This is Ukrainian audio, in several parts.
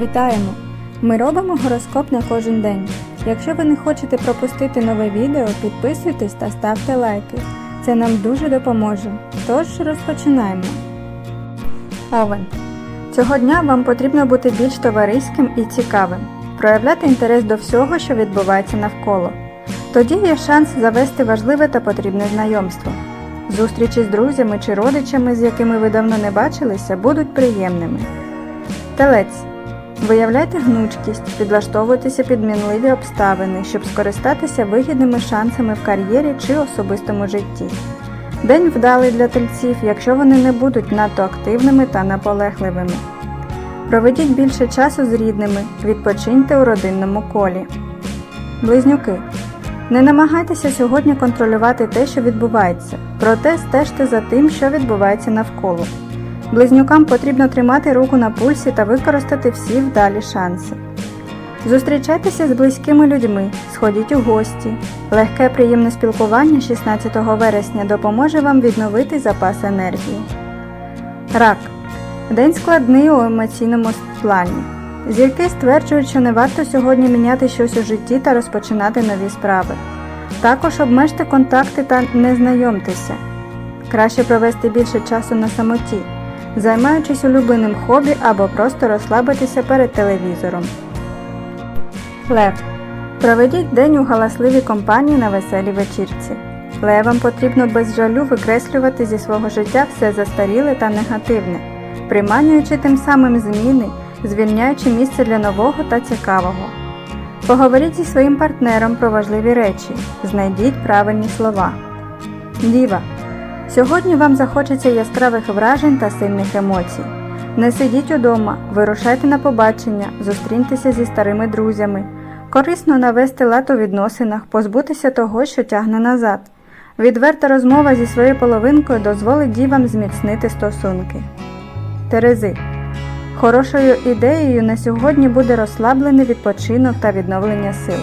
Вітаємо! Ми робимо гороскоп на кожен день. Якщо ви не хочете пропустити нове відео, підписуйтесь та ставте лайки. Це нам дуже допоможе. Тож розпочинаємо. Овен. Цього дня вам потрібно бути більш товариським і цікавим, проявляти інтерес до всього, що відбувається навколо. Тоді є шанс завести важливе та потрібне знайомство. Зустрічі з друзями чи родичами, з якими ви давно не бачилися, будуть приємними. Телець. Виявляйте гнучкість, підлаштовуйтеся під мінливі обставини, щоб скористатися вигідними шансами в кар'єрі чи особистому житті. День вдалий для тельців, якщо вони не будуть надто активними та наполегливими. Проведіть більше часу з рідними, відпочиньте у родинному колі. Близнюки. Не намагайтеся сьогодні контролювати те, що відбувається, проте стежте за тим, що відбувається навколо. Близнюкам потрібно тримати руку на пульсі та використати всі вдалі шанси. Зустрічайтеся з близькими людьми, сходіть у гості. Легке приємне спілкування 16 вересня допоможе вам відновити запас енергії. Рак. День складний у емоційному плані. Зірки стверджують, що не варто сьогодні міняти щось у житті та розпочинати нові справи. Також обмежте контакти та не знайомтеся. Краще провести більше часу на самоті, займаючись улюбленим хобі або просто розслабитися перед телевізором. Лев. Проведіть день у галасливій компанії на веселій вечірці. Левам потрібно без жалю викреслювати зі свого життя все застаріле та негативне, приманюючи тим самим зміни, звільняючи місце для нового та цікавого. Поговоріть зі своїм партнером про важливі речі, знайдіть правильні слова. Діва. Сьогодні вам захочеться яскравих вражень та сильних емоцій. Не сидіть удома, вирушайте на побачення, зустріньтеся зі старими друзями. Корисно навести лад у відносинах, позбутися того, що тягне назад. Відверта розмова зі своєю половинкою дозволить дівам зміцнити стосунки. Терези. Хорошою ідеєю на сьогодні буде розслаблений відпочинок та відновлення сил.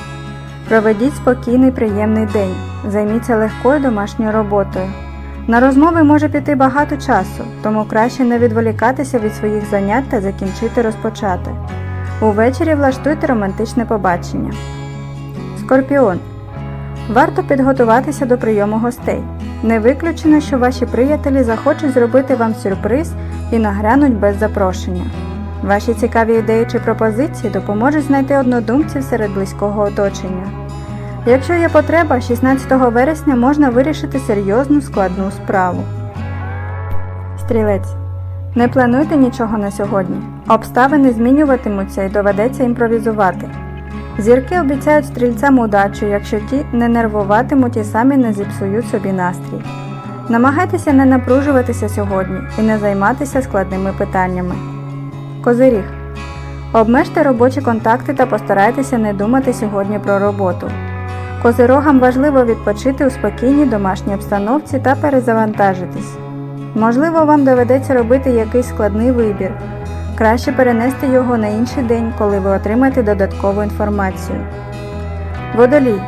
Проведіть спокійний приємний день, займіться легкою домашньою роботою. На розмови може піти багато часу, тому краще не відволікатися від своїх занять та закінчити розпочати. Увечері влаштуйте романтичне побачення. Скорпіон. Варто підготуватися до прийому гостей. Не виключено, що ваші приятелі захочуть зробити вам сюрприз і нагрянуть без запрошення. Ваші цікаві ідеї чи пропозиції допоможуть знайти однодумців серед близького оточення. Якщо є потреба, 16 вересня можна вирішити серйозну складну справу. Стрілець. Не плануйте нічого на сьогодні. Обставини змінюватимуться і доведеться імпровізувати. Зірки обіцяють стрільцям удачу, якщо ті не нервуватимуть і самі не зіпсують собі настрій. Намагайтеся не напружуватися сьогодні і не займатися складними питаннями. Козиріг. Обмежте робочі контакти та постарайтеся не думати сьогодні про роботу. Козирогам важливо відпочити у спокійній домашній обстановці та перезавантажитись. Можливо, вам доведеться робити якийсь складний вибір. Краще перенести його на інший день, коли ви отримаєте додаткову інформацію. Водолій.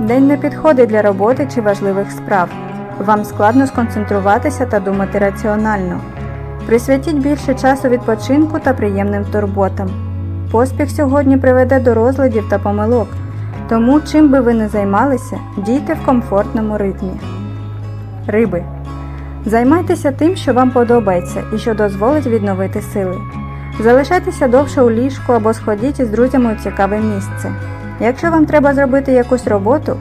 День не підходить для роботи чи важливих справ. Вам складно сконцентруватися та думати раціонально. Присвятіть більше часу відпочинку та приємним турботам. Поспіх сьогодні приведе до розладів та помилок, тому чим би ви не займалися, дійте в комфортному ритмі. Риби. Займайтеся тим, що вам подобається і що дозволить відновити сили. Залишайтеся довше у ліжку або сходіть із друзями у цікаве місце. Якщо вам треба зробити якусь роботу,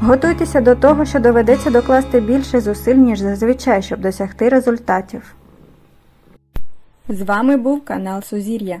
готуйтеся до того, що доведеться докласти більше зусиль, ніж зазвичай, щоб досягти результатів. З вами був канал Сузір'я.